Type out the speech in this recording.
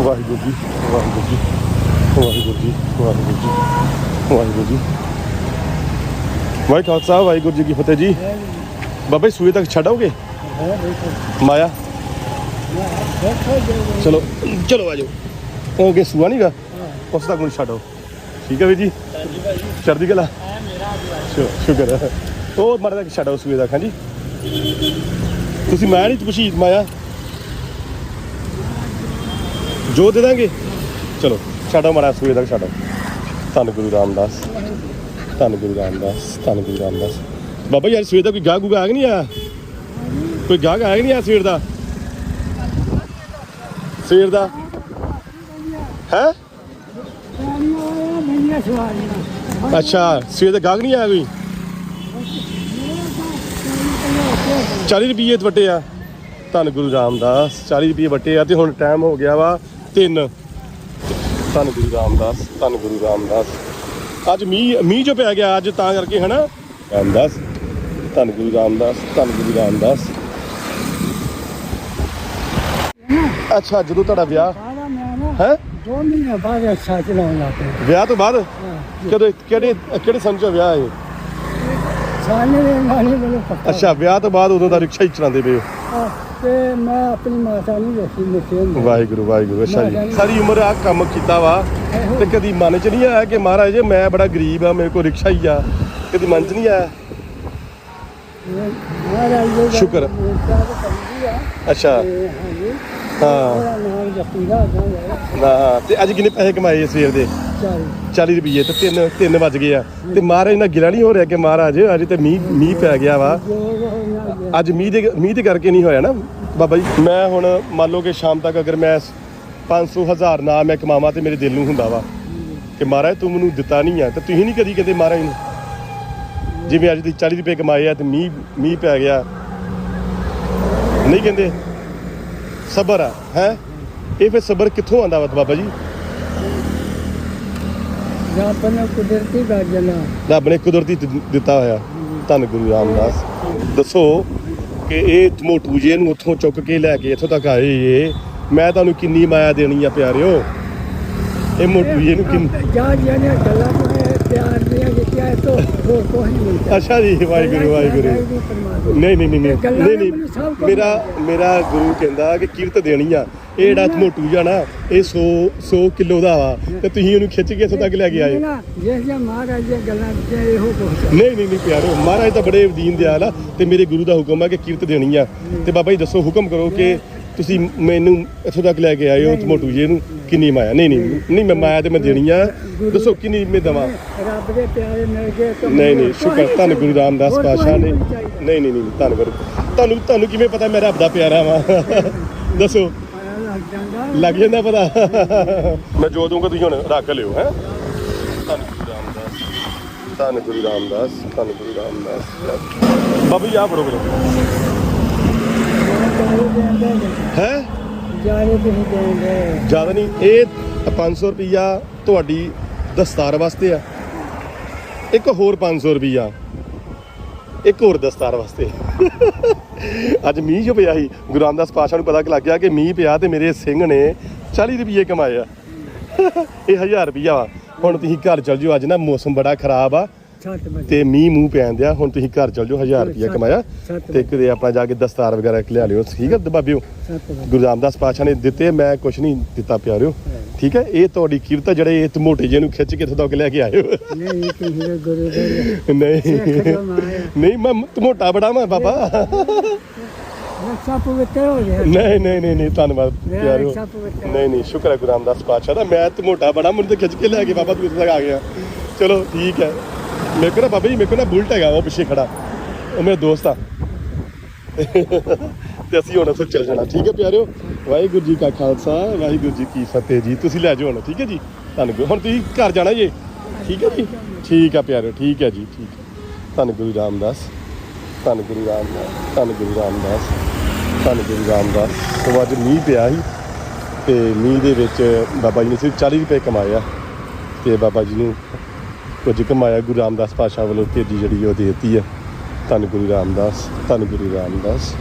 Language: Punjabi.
ਵਾਹਿਗੁਰੂ ਜੀ ਵਾਹਿਗੁਰੂ ਜੀ ਵਾਹਿਗੁਰੂ ਜੀ ਵਾਹਿਗੁਰੂ ਜੀ ਵਾਹਿਗੁਰੂ ਜੀ। ਵਾਹਿ ਖਾਲਸਾ, ਵਾਹਿਗੁਰੂ ਜੀ ਕੀ ਫਤਿਹ ਜੀ। ਬਾਬਾ ਜੀ, ਸੂਏ ਤੱਕ ਛੱਡੋਗੇ ਮਾਇਆ। ਚਲੋ ਚਲੋ ਆਜੋ ਉਹ ਕੇ ਸੂਆ ਨਹੀਂਗਾ ਉਸ ਤੱਕ ਨੂੰ ਛੱਡੋ ਠੀਕ ਹੈ ਵੀ ਜੀ? ਚੜ੍ਹਦੀ ਕਲਾ। ਸ਼ੁ- ਸ਼ੁਕਰ ਹੈ। ਉਹ ਮਰਦਾ ਕਿ ਛੱਡੋ ਸੂਏ ਤੱਕ, ਹਾਂਜੀ। ਤੁਸੀਂ ਮੈਂ ਨਹੀਂ ਪੁੱਛੀ, ਮਾਇਆ। ਜੋ ਦੇ ਦਾਂਗੇ? ਚਲੋ ਛੱਡੋ ਮਾਰਾ ਸੂਏ ਤੱਕ ਛੱਡੋ ਧੰਨ ਗੁਰੂ ਰਾਮਦਾਸ, ਧੰਨ ਗੁਰੂ ਰਾਮਦਾਸ, ਧੰਨ ਗੁਰੂ ਰਾਮਦਾਸ। ਬਾਬਾ ਯਾਰ ਸਵੇਰ ਦਾ ਕੋਈ ਗਾਹ ਗੁਗਾ ਆ ਕਿ ਨਹੀਂ ਆ ਕੋਈ ਗਾਹ ਆਇਆ ਨਹੀਂ ਆ ਸਵੇਰ ਦਾ? ਸਵੇਰ ਦਾ? ਹੈ? ਅੱਛਾ, ਸਵੇਰ ਦਾ ਗਾਹ ਨਹੀਂ ਆਇਆ ਕੋਈ? 40 ਰੁਪਏ ਵਟੇ ਆ। ਧੰਨ ਗੁਰੂ ਰਾਮਦਾਸ 40 ਰੁਪਏ ਵੱਟੇ ਆ ਤੇ ਹੁਣ ਟਾਈਮ ਹੋ ਗਿਆ ਵਾ 3 ਧੰਨ ਗੁਰੂ ਰਾਮਦਾਸ ਧੰਨ ਗੁਰੂ ਰਾਮਦਾਸ। ਅੱਜ ਮੀਂਹ ਮੀਂਹ ਜੋ ਪੈ ਗਿਆ ਅੱਜ ਤਾਂ ਕਰਕੇ ਹਨਾ? ਰਾਮਦਾਸ ਧੰਨ ਗੁਰੂ ਰਾਮਦਾਸ ਧੰਨ ਗੁਰੂ ਰਾਮਦਾਸ। ਅੱਛਾ ਜਦੋਂ ਤੁਹਾਡਾ ਵਿਆਹ ਹੈ? ਦੋ ਮਹੀਨੇ ਬਾਅਦ ਅੱਛਾ ਚਲਾਉਣ ਲੱਗ ਪਿਆ ਵਿਆਹ ਤੋਂ ਬਾਅਦ? ਕਦੇ ਕਿਹੜੇ ਕਿਹੜੇ ਸੰਨ ਚ ਵਿਆਹ ਹੈ ਸਾਨੇ ਦੇ ਮਾਨੀ ਮੈਨੂੰ ਪੱਕਾ। ਅੱਛਾ ਵਿਆਹ ਤੋਂ ਬਾਅਦ ਉਦੋਂ ਦਾ ਰਿਕਸ਼ਾ ਹੀ ਚਲਾਉਂਦੇ ਪਏ ਹੋ? ਤੇ ਮੈਂ ਆਪਣੀ ਮਾਤਾ ਨੂੰ ਵੇਖੀ ਮਿੱਥੇ ਹੁੰਦੇ ਵਾਹਿਗੁਰੂ ਵਾਹਿਗੁਰੂ ਅੱਛਾ ਜੀ। ਸਾਰੀ ਉਮਰ ਆ ਕੰਮ ਕੀਤਾ ਵਾ ਤੇ ਕਦੀ ਮਨ ਚ ਨਹੀਂ ਆਇਆ ਕਿ ਮਹਾਰਾਜ ਜੀ ਮੈਂ ਬੜਾ ਗਰੀਬ ਆ ਮੇਰੇ ਕੋਲ ਰਿਕਸ਼ਾ ਹੀ ਆ। ਕਦੀ ਮਨ ਚ ਨਹੀਂ ਆਇਆ? ਮਹਾਰਾਜ ਜੀ ਦਾ ਸ਼ੁਕਰ। ਆ। ਅੱਛਾ। ਤੇ ਹਾਂਜੀ। ਹਾਂ। ਉਹਦਾ ਨਾਮ ਨਾ ਤੇ ਅੱਜ ਕਿੰਨੇ ਪੈਸੇ ਕਮਾਏ ਸਵੇਰ ਦੇ? ਚੱਲ। 40 ਰੁਪਏ ਤੇ 3 3 ਵੱਜ ਗਏ ਆ। ਤੇ ਮਹਾਰਾਜ ਨਾਲ ਗਿਲਾ ਨਹੀਂ ਹੋ ਰਿਹਾ ਕਿ ਮਹਾਰਾਜ ਅੱਜ ਤੇ ਮੀਂਹ ਮੀਂਹ ਪੈ ਗਿਆ ਵਾ। ਅੱਜ ਮੀਂਹ ਦੇ ਮੀਂਹ ਦੇ ਕਰਕੇ ਨਹੀਂ ਹੋਇਆ ਨਾ ਬਾਬਾ ਜੀ? ਮੈਂ ਹੁਣ ਮੰਨ ਲਓ ਕਿ ਸ਼ਾਮ ਤੱਕ ਅਗਰ ਮੈਂ 500 ਹਜ਼ਾਰ ਨਾ ਮੈਂ ਕਮਾਵਾਂ ਤੇ ਮੇਰੇ ਦਿਲ ਨੂੰ ਹੁੰਦਾ ਵਾ। ਕਿ ਮਹਾਰਾਜ ਤੂੰ ਮੈਨੂੰ ਦਿੱਤਾ ਨਹੀਂ ਆ। ਤੇ ਤੁਸੀਂ ਨਹੀਂ ਕਦੀ ਕਹਿੰਦੇ ਮਹਾਰਾਜ ਨੂੰ? ਜਿਵੇਂ ਅੱਜ ਦੀ 40 ਰੁਪਏ ਕਮਾਏ ਆ ਤੇ ਮੀਂਹ ਮੀਂਹ ਪੈ ਗਿਆ। ਨਹੀਂ ਕਹਿੰਦੇ। ਸਬਰ ਆ ਹੈ? ਇਹ ਫਿਰ ਸਬਰ ਕਿੱਥੋਂ ਆਂਦਾ ਵਾ ਬਾਬਾ ਜੀ? ਜਾਂ ਕੁਦਰਤੀ ਰੱਬ ਨੇ ਕੁਦਰਤੀ ਦਿੱਤਾ ਹੋਇਆ। ਧੰਨ ਗੁਰੂ ਰਾਮਦਾਸ। ਦੱਸੋ ਕਿ ਇਹ ਮੋਟੂ ਜੇ ਨੂੰ ਉੱਥੋਂ ਚੁੱਕ ਕੇ ਲੈ ਕੇ ਇੱਥੋਂ ਤੱਕ ਆਏ ਏ ਮੈਂ ਤੁਹਾਨੂੰ ਕਿੰਨੀ ਮਾਇਆ ਦੇਣੀ ਆ ਪਿਆਰਿਓ। ਇਹ ਮੋਟੂ ਜੇ ਨੂੰ ਕਿੰਨ ਜਾ ਜਾਨੇ ਗੱਲਾਂ ਪਿਆਰ ਦੀਆਂ ਤੋਂ ਹੋਰ ਨਹੀਂ ਅੱਛਾ ਜੀ ਵਾਹਿਗੁਰੂ ਵਾਹਿਗੁਰੂ। ਨਹੀਂ ਨਹੀਂ ਨਹੀਂ ਨਹੀਂ ਨਹੀਂ ਨਹੀਂ ਮੇਰਾ ਮੇਰਾ ਗੁਰੂ ਕਹਿੰਦਾ ਕਿ ਕੀਰਤ ਦੇਣੀ ਆ। ਇਹ ਜਿਹੜਾ ਮੋਟੂ ਜਾਣਾ ਇਹ 100 100 ਕਿਲੋ ਦਾ ਵਾ। ਤੇ ਤੁਸੀਂ ਉਹਨੂੰ ਖਿੱਚ ਕੇ ਇੱਥੋਂ ਤੱਕ ਲੈ ਕੇ ਆਏ। ਜਿਸ ਜਾਂ ਮਹਾਰਾਜ ਦੀਆਂ ਗੱਲਾਂ ਵਿੱਚ ਇਹੋ ਕੁਝ ਨਹੀਂ ਨਹੀਂ ਨਹੀਂ ਪਿਆਰੋ ਮਹਾਰਾਜ ਤਾਂ ਬੜੇ ਦੀਨ ਦਿਆਲ ਆ ਤੇ ਮੇਰੇ ਗੁਰੂ ਦਾ ਹੁਕਮ ਆ ਕਿ ਕੀਰਤ ਦੇਣੀ ਆ। ਤੇ ਬਾਬਾ ਜੀ ਦੱਸੋ ਹੁਕਮ ਕਰੋ ਕਿ ਤੁਸੀਂ ਮੈਨੂੰ ਇੱਥੋਂ ਤੱਕ ਲੈ ਕੇ ਆਏ ਹੋ ਮੋਟੂ ਜੀ ਨੂੰ ਕਿੰਨੀ ਮਾਇਆ? ਨਹੀਂ ਨਹੀਂ ਨਹੀਂ ਮੈਂ ਮਾਇਆ ਤੇ ਮੈਂ ਦੇਣੀ ਆ। ਦੱਸੋ ਕਿੰਨੀ ਮੈਂ ਦੇਵਾਂ? ਰੱਬ ਦੇ ਪਿਆਰੇ ਮਿਲ ਗਏ ਨਹੀਂ ਨਹੀਂ ਸ਼ੁਕਰ ਧੰਨ ਗੁਰੂ ਰਾਮਦਾਸ ਪਾਤਸ਼ਾਹ ਨੇ। ਨਹੀਂ। ਨਹੀਂ ਨਹੀਂ ਧੰਨ ਗੁਰੂ। ਤੁਹਾਨੂੰ ਤੁਹਾਨੂੰ ਕਿਵੇਂ ਪਤਾ ਮੈਂ ਰੱਬ ਦਾ ਪਿਆਰਾ ਵਾਂ? ਦੱਸੋ। ਲੱਗ ਜਾਂਦਾ। ਲੱਗ ਜਾਂਦਾ ਪਤਾ? ਮੈਂ ਜੋ ਦੂੰਗਾ ਤੁਸੀਂ ਹੁਣ ਰੱਖ ਲਿਓ ਹੈ? ਧੰਨ ਗੁਰੂ ਰਾਮਦਾਸ। ਧੰਨ ਗੁਰੂ ਰਾਮਦਾਸ ਧੰਨ ਗੁਰੂ ਰਾਮਦਾਸ। ਬਾਬੂ ਜੀ ਆ ਫੜੋ ਕਰੋ ਹੈ? ਦੇਂਦੇ ਜ਼ਿਆਦਾ ਨਹੀਂ। ਇਹ 500 ਰੁਪਿਆ ਤੁਹਾਡੀ ਦਸਤਾਰ ਵਾਸਤੇ ਆ। ਇੱਕ ਹੋਰ 500 ਰੁਪਿਆ ਇੱਕ ਹੋਰ ਦਸਤਾਰ ਵਾਸਤੇ। ਅੱਜ ਮੀਂਹ ਜੋ ਪਿਆ ਸੀ ਗੁਰੂ ਰਾਮਦਾਸ ਪਾਸ਼ਾ ਨੂੰ ਪਤਾ ਲੱਗ ਗਿਆ ਕਿ ਮੀਂਹ ਪਿਆ ਤੇ ਮੇਰੇ ਸਿੰਘ ਨੇ 40 ਰੁਪਏ ਕਮਾਏ ਆ। ਇਹ 1000 ਰੁਪਿਆ ਵਾ। ਹੁਣ ਤੁਸੀਂ ਘਰ ਚਲ ਜਿਓ ਅੱਜ ਨਾ ਮੌਸਮ ਬੜਾ ਖਰਾਬ ਆ। ਛੱਤ ਤੇ ਮੀਂਹ ਮੂੰਹ ਪੈਣ ਦਿਆ ਹੁਣ ਤੁਸੀਂ ਘਰ ਚਲ ਜਿਓ 1000 ਰੁਪਿਆ ਕਮਾਇਆ। ਤੇ ਕਿਤੇ ਆਪਣਾ ਜਾ ਕੇ ਦਸਤਾਰ ਵਗੈਰਾ ਲਿਆ ਲਿਓ। ਠੀਕ ਹੈ ਬਾਬਿਓ? ਛੱਤ ਵਜੇ ਗੁਰੂ ਰਾਮਦਾਸ ਪਾਤਸ਼ਾਹ ਨੇ ਦਿੱਤੇ ਮੈਂ ਕੁਛ ਨਹੀਂ ਦਿੱਤਾ ਪਿਆਰਿਓ। ਠੀਕ ਹੈ ਇਹ ਤੁਹਾਡੀ ਕੀਰਤ ਆ ਜਿਹੜੇ ਇਹ ਮੋਟੇ ਨੂੰ ਖਿੱਚ ਕੇ ਇੱਥੋਂ ਤੱਕ ਲੈ ਕੇ ਆਏ ਹੋ। ਨਹੀਂ ਦੇ ਗੁਰੂ ਦੇ ਨਹੀਂ। ਜੋ ਮੈਂ ਮੋਟਾ ਬੜਾ ਮੈਂ ਬਾਬਾ ਰੱਖਾ ਪਵਿੱਤਰ ਹੋ ਗਿਆ। ਨਹੀਂ ਨਹੀਂ ਨਹੀਂ ਨਹੀਂ ਧੰਨਵਾਦ ਪਵਿੱਤਰ ਨਹੀਂ ਨਹੀਂ ਸ਼ੁਕਰ ਹੈ ਗੁਰੂ ਰਾਮਦਾਸ ਪਾਤਸ਼ਾਹ ਦਾ। ਮੈਂ ਤੇ ਮੋਟਾ ਬੜਾ ਮੈਨੂੰ ਤੇ ਖਿੱਚ ਕੇ ਲੈ ਕੇ ਬਾਬਾ ਤੂੰ ਇੱਥੇ ਤੱਕ ਆ ਗਿਆ। ਚਲੋ ਠੀਕ ਹੈ। ਮੇਰੇ ਕੋਲ ਨਾ ਬਾਬਾ ਜੀ, ਮੇਰੇ ਕੋਲ ਨਾ ਬੁਲਟ ਹੈਗਾ, ਉਹ ਪਿੱਛੇ ਖੜਾ। ਉਹ ਮੇਰਾ ਦੋਸਤ ਆ। ਤੇ ਅਸੀਂ ਹੁਣ ਉੱਥੇ ਚੱਲ ਜਾਣਾ। ਠੀਕ ਹੈ ਪਿਆਰਿਓ? ਵਾਹਿਗੁਰੂ ਜੀ ਕਾ ਖਾਲਸਾ, ਵਾਹਿਗੁਰੂ ਜੀ ਕੀ ਫਤਿਹ ਜੀ। ਤੁਸੀਂ ਲੈ ਜਾਓ ਹੁਣ, ਠੀਕ ਹੈ ਜੀ? ਧੰਨ ਹੁਣ ਤੁਸੀਂ ਘਰ ਜਾਣਾ ਜੀ? ਠੀਕ ਹੈ ਜੀ? ਠੀਕ ਆ ਪਿਆਰਿਓ, ਠੀਕ ਹੈ ਜੀ, ਠੀਕ ਹੈ। ਧੰਨ ਗੁਰੂ ਰਾਮਦਾਸ, ਧੰਨ ਗੁਰੂ ਰਾਮਦਾਸ, ਧੰਨ ਗੁਰੂ ਰਾਮਦਾਸ, ਧੰਨ ਗੁਰੂ ਰਾਮਦਾਸ। ਤੋਂ ਅੱਜ ਮੀਂਹ ਪਿਆ ਸੀ ਤੇ ਮੀਂਹ ਦੇ ਵਿੱਚ ਬਾਬਾ ਜੀ ਨੇ ਸਿਰਫ 40 ਰੁਪਏ ਕਮਾਏ ਆ। ਤੇ ਬਾਬਾ ਜੀ ਨੂੰ ਕੁਝ ਕਮਾਇਆ ਗੁਰੂ ਰਾਮਦਾਸ ਪਾਸ਼ਾ ਵੱਲੋਂ ਭੇਜੀ ਜਿਹੜੀ ਉਹ ਦੇ ਦਿੱਤੀ ਆ ਧੰਨ ਗੁਰੂ ਰਾਮਦਾਸ, ਧੰਨ ਗੁਰੂ ਰਾਮਦਾਸ।